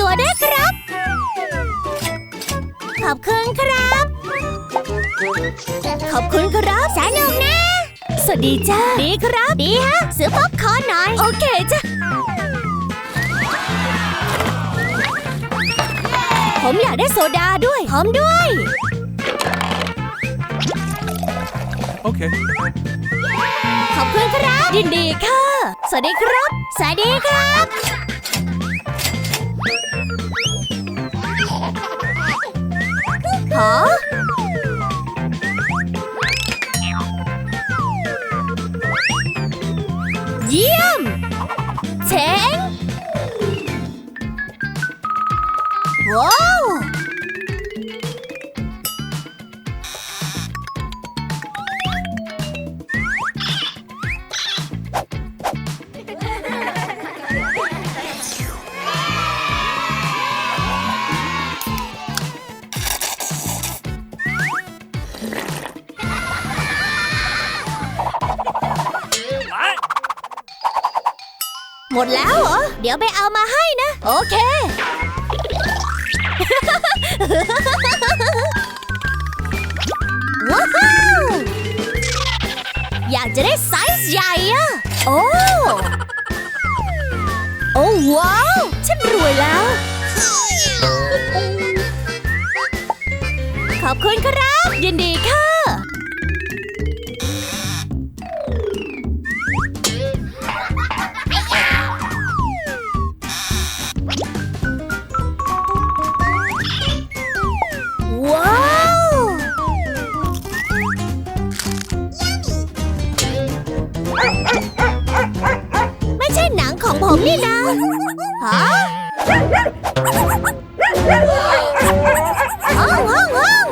ตัวด้วยครับ ขอบคุณครับ ขอบคุณครับสนุกนะ สวัสดีจ้าดีครับ ดีฮะซื้อป๊อปคอร์นหน่อย โอเคจ้ะผมอยากได้โซดาด้วยพร้อมด้วย Okay. ขอบคุณครับ ยินดีค่ะ สวัสดีครับ สวัสดีครับ เหมดแล้วเหรอ เดี๋ยวไปเอามาให้นะ โอเค ว้าวอยากจะได้ไซส์ใหญ่อะโอ้ โอ้ว้าว ฉันรวยแล้ว หนังของผมนี่นะฮะห้องห้องห้อง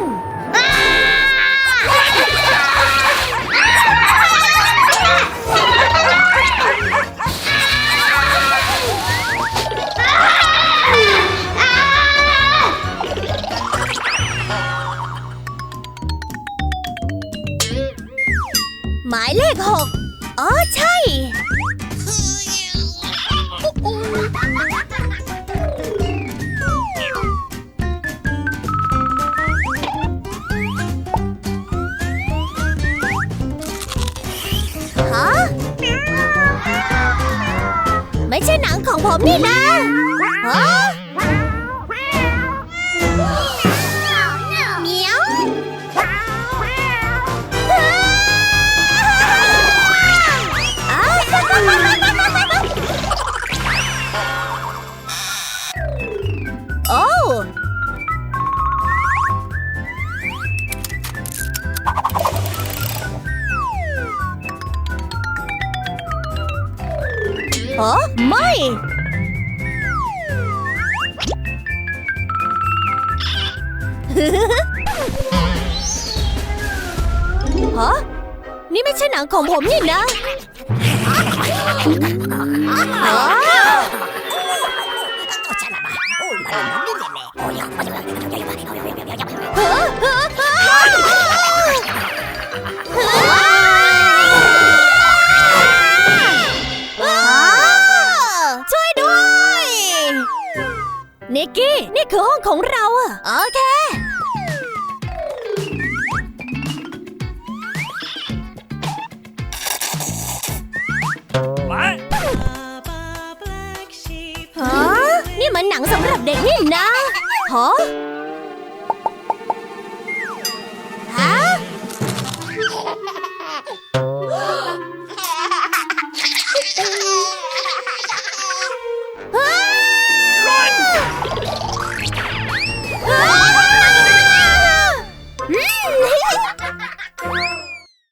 หมายเลขหกอ๋อใช่ ฮะไม่ใช่หนังของผมนี่นะฮะ ฮะไม่ ฮะ นี่ไม่ใช่หนังของผมนี่นะอ๋อฮะฮะ นิกกี้ นี่คือห้องของเราอะโอเค What? ฮะ นี่มันหนังสำหรับเด็กนี่นะฮะ